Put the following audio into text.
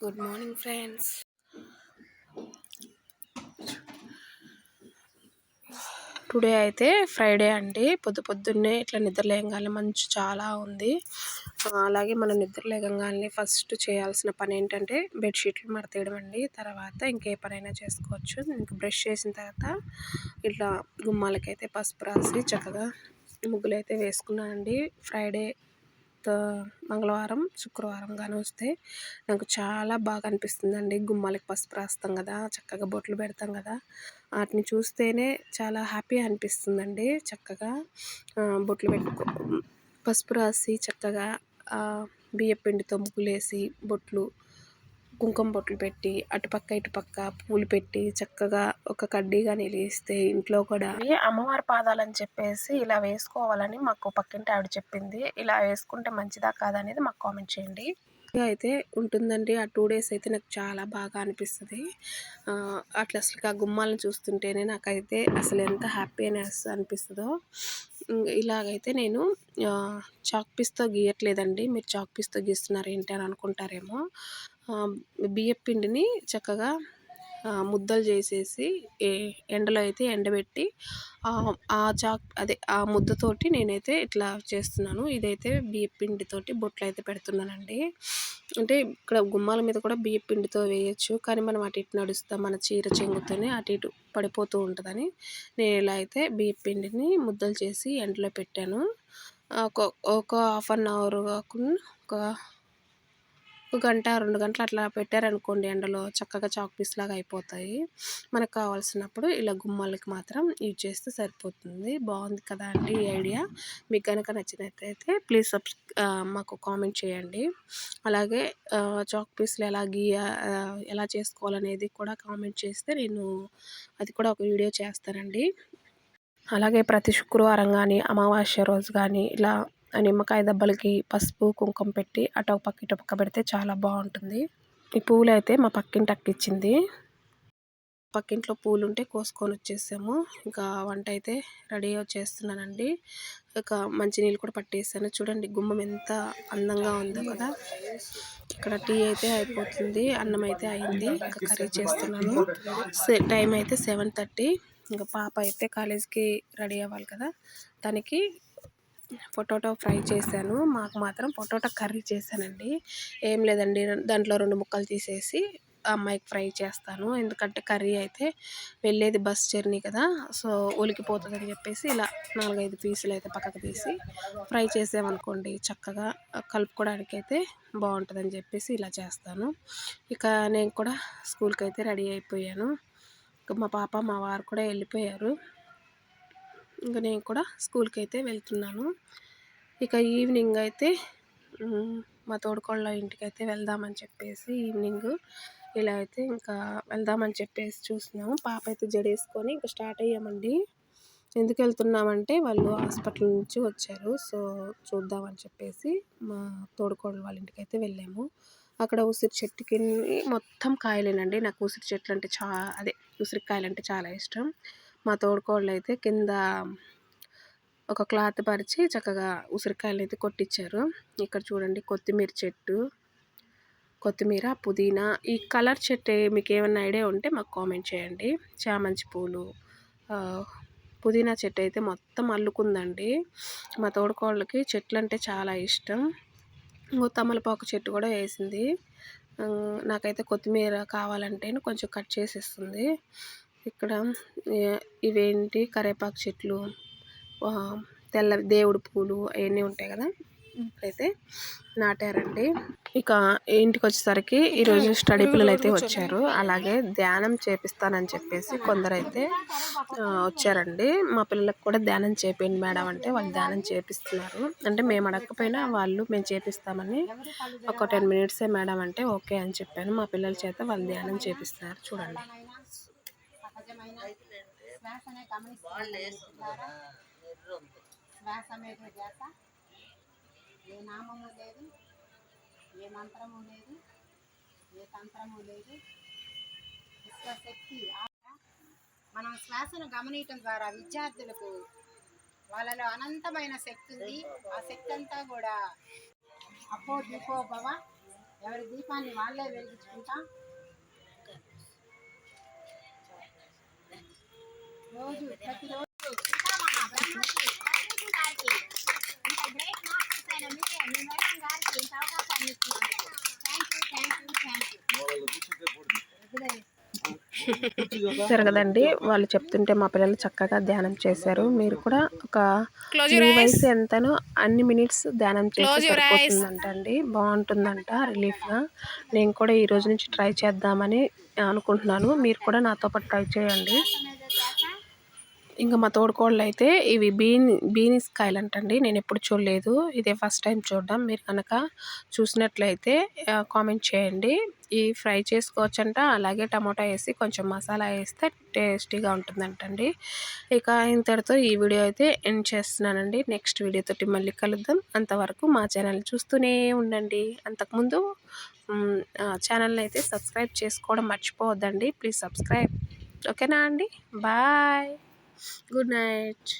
Good morning friends today అయితే Friday అండి. పొద్దు పొద్దున్నే ఇట్లా నిద్రలేయగానే మంచి మంచు చాలా ఉంది. అలాగే మనం నిద్రలేగంగానే ఫస్ట్ చేయాల్సిన పని ఏంటంటే బెడ్షీట్లు మడతేయడం అండి. తర్వాత ఇంకే పనైనా చేసుకోవచ్చు. ఇంక బ్రష్ చేసిన తర్వాత ఇట్లా గుమ్మాలకైతే పసుపు రాసి చక్కగా ముగ్గులు అయితే వేసుకున్నానండి ఫ్రైడే మంగళవారం శుక్రవారం కానీ వస్తే నాకు చాలా బాగా అనిపిస్తుందండి. గుమ్మాలకి పసుపు రాస్తాం కదా చక్కగా బొట్లు పెడతాం కదా. వాటిని చూస్తేనే చాలా హ్యాపీ అనిపిస్తుందండి. చక్కగా బొట్లు పెట్టుకో పసుపు రాసి చక్కగా బియ్యపిండితో ముగ్గులేసి బొట్లు కుంకుమ బొట్లు పెట్టి అటుపక్క ఇటుపక్క పూలు పెట్టి చక్కగా ఒక కడ్డీగా నిలిస్తే ఇంట్లో కూడా అమ్మవారి పాదాలని చెప్పేసి ఇలా వేసుకోవాలని మాకు పక్కింటి ఆవిడ చెప్పింది. ఇలా వేసుకుంటే మంచిదా కాదనేది మాకు కామెంట్ చేయండి. అయితే ఉంటుందండి. ఆ టూ డేస్ అయితే నాకు చాలా బాగా అనిపిస్తుంది. అట్లా అసలు ఆ గుమ్మాలను చూస్తుంటేనే నాకైతే అసలు ఎంత హ్యాపీనెస్ అనిపిస్తుందో. ఇలాగైతే నేను చాక్ పీస్తో గీయట్లేదండి. మీరు చాక్ పీస్తో గీస్తున్నారు ఏంటి అని అనుకుంటారేమో. బియ్యపిండిని పిండిని చక్కగా ముద్దలు చేసేసి ఎండలో అయితే ఎండబెట్టి ఆ చాక్ అదే ఆ ముద్దతోటి నేనైతే ఇట్లా చేస్తున్నాను. ఇదైతే బియ్యం పిండితోటి బొట్లు అయితే పెడుతున్నానండి. అంటే ఇక్కడ గుమ్మాల మీద కూడా బియ్యపిండితో వేయచ్చు. కానీ మనం అటు ఇటు నడుస్తాం మన చీర చెంగుతోనే అటు ఇటు పడిపోతూ ఉంటుందని. నేను ఇలా అయితే బియ్యపు పిండిని ముద్దలు చేసి ఎండలో పెట్టాను. ఒక ఒక హాఫ్ అన్ అవర్ కాకుండా ఒక ఒక గంట రెండు గంటలు అట్లా పెట్టారనుకోండి ఎండలో చక్కగా చాక్ పీస్ లాగా అయిపోతాయి. మనకు కావాల్సినప్పుడు ఇలా గుమ్మాలకి మాత్రం యూజ్ చేస్తే సరిపోతుంది. బాగుంది కదా అండి ఈ ఐడియా. మీకు కనుక నచ్చినట్లయితే ప్లీజ్ సబ్స్ మాకు కామెంట్ చేయండి. అలాగే చాక్ పీస్లు ఎలా గీయ ఎలా చేసుకోవాలనేది కూడా కామెంట్ చేస్తే నేను అది కూడా ఒక వీడియో చేస్తానండి. అలాగే ప్రతి శుక్రవారం కానీ అమావాస్య రోజు కానీ ఇలా నిమ్మకాయ దెబ్బలకి పసుపు కుంకుమ పెట్టి అటు ఒక పక్క ఇటు ఒక పక్క పెడితే చాలా బాగుంటుంది. ఈ పూలు అయితే మా పక్కింటి అక్క ఇచ్చింది. పక్కింట్లో పూలు ఉంటే కోసుకొని వచ్చేసాము. ఇంకా వంట అయితే రెడీ చేస్తున్నానండి. ఇక మంచినీళ్ళు కూడా పట్టేసాను. చూడండి గుమ్మం ఎంత అందంగా ఉందో కదా. ఇక్కడ టీ అయితే అయిపోతుంది. అన్నం అయితే అయింది. ఇంకా కర్రీ చేస్తున్నాను. టైం అయితే సెవెన్ థర్టీ. ఇంకా పాప అయితే కాలేజ్కి రెడీ అవ్వాలి కదా. తనకి పొటాటో ఫ్రై చేశాను. మాకు మాత్రం పొటాటో కర్రీ చేశానండి. ఏం లేదండి. దాంట్లో రెండు ముక్కలు తీసేసి ఆ అమ్మాయికి ఫ్రై చేస్తాను. ఎందుకంటే కర్రీ అయితే వెళ్ళేది బస్ జర్నీ కదా సో ఉలికిపోతుందని చెప్పేసి ఇలా నాలుగైదు పీసులు అయితే పక్కకు తీసి ఫ్రై చేసామనుకోండి చక్కగా కలుపుకోవడానికి అయితే బాగుంటుందని చెప్పేసి ఇలా చేస్తాను. ఇక నేను కూడా స్కూల్కి అయితే రెడీ అయిపోయాను. ఇక మా పాప మా వారు కూడా వెళ్ళిపోయారు. ఇంకా నేను కూడా స్కూల్కి అయితే వెళ్తున్నాను. ఇక ఈవినింగ్ అయితే మా తోడుకోళ్ళ ఇంటికి అయితే వెళ్దామని చెప్పేసి ఈవినింగ్ ఇలా అయితే ఇంకా వెళ్దామని చెప్పేసి చూస్తున్నాము. పాప అయితే జడేసుకొని ఇంకా స్టార్ట్ అయ్యామండి. ఎందుకు వెళ్తున్నామంటే వాళ్ళు హాస్పిటల్ నుంచి వచ్చారు. సో చూద్దామని చెప్పేసి మా తోడుకోళ్ళ వాళ్ళ ఇంటికి అయితే వెళ్ళాము. అక్కడ ఉసిరి చెట్టుకి మొత్తం కాయలేనండి. నాకు ఉసిరి చెట్లు అంటే చా అదే ఉసిరికాయలు అంటే చాలా ఇష్టం. మా తోడుకోళ్ళు అయితే కింద ఒక క్లాత్ పరిచి చక్కగా ఉసిరికాయలు అయితే కొట్టించారు ఇక్కడ చూడండి కొత్తిమీర చెట్టు కొత్తిమీర పుదీనా. ఈ కలర్ చెట్టు మీకు ఏమైనా ఐడియా ఉంటే మాకు కామెంట్ చేయండి. చామంతి పూలు పుదీనా చెట్టు అయితే మొత్తం అల్లుకుందండి. మా తోడుకోళ్ళకి చెట్లు అంటే చాలా ఇష్టం. ఇంకో తమలపాకు చెట్టు కూడా వేసింది. నాకైతే కొత్తిమీర కావాలంటే కొంచెం కట్ చేసేస్తుంది. ఇక్కడ ఇవేంటి? కరేపాకు చెట్లు తెల్ల దేవుడు పూలు అవన్నీ ఉంటాయి కదా? అయితే నాటారండి. ఇక ఇంటికి వచ్చేసరికి ఈరోజు స్టడీ పిల్లలు అయితే వచ్చారు. అలాగే ధ్యానం చేపిస్తానని చెప్పేసి కొందరైతే వచ్చారండి. మా పిల్లలకు కూడా ధ్యానం చేపిండి మేడం అంటే వాళ్ళు ధ్యానం చేపిస్తున్నారు. అంటే మేము అడగకపోయినా వాళ్ళు మేము చేపిస్తామని ఒక టెన్ మినిట్సే మేడం అంటే ఓకే అని చెప్పాను. మా పిల్లల చేత వాళ్ళు ధ్యానం చేపిస్తున్నారు. చూడండి. శ్వాసనే గమనిస్తున్నారా శ్వాస మీద ధ్యాస. ఏ నామము లేదు ఏ మంత్రము లేదు ఏ తంత్రము లేదు. విశ్వశక్తి మనం శ్వాసను గమనించడం ద్వారా విద్యార్థులకు వాళ్ళలో అనంతమైన శక్తి ఉంది. ఆ శక్తి అంతా కూడా అపో దిపో భవ ఎవరి దీపాన్ని వాళ్ళే వెలిగించుకుంటాం రోజు ప్రతిరోజు కదండి వాళ్ళు చెప్తుంటే మా పిల్లలు చక్కగా ధ్యానం చేశారు. మీరు కూడా ఒక మీ వయసు ఎంతనో అన్ని మినిట్స్ ధ్యానం చేస్తే సరిపోతుందంటండి. బాగుంటుందంట రిలీఫ్గా. నేను కూడా ఈ రోజు నుంచి ట్రై చేద్దామని అనుకుంటున్నాను. మీరు కూడా నాతో పాటు ట్రై చేయండి. ఇంకా మా తోడుకోళ్ళు అయితే ఇవి బీన్ బీనిస్ కాయలు అంటండి నేను ఎప్పుడు చూడలేదు. ఇదే ఫస్ట్ టైం చూడడం. మీరు కనుక చూసినట్లయితే కామెంట్ చేయండి. ఈ ఫ్రై చేసుకోవచ్చంట. అలాగే టమాటా వేసి కొంచెం మసాలా వేస్తే టేస్టీగా ఉంటుందంటండి. ఇక ఇంతటితో ఈ వీడియో అయితే ఎండ్ చేస్తున్నానండి. నెక్స్ట్ వీడియోతోటి మళ్ళీ కలుద్దాం. అంతవరకు మా ఛానల్ చూస్తూనే ఉండండి. అంతకుముందు ఛానల్ని అయితే సబ్స్క్రైబ్ చేసుకోవడం మర్చిపోవద్దండి. Please subscribe. ఓకేనా అండి? బాయ్. Good night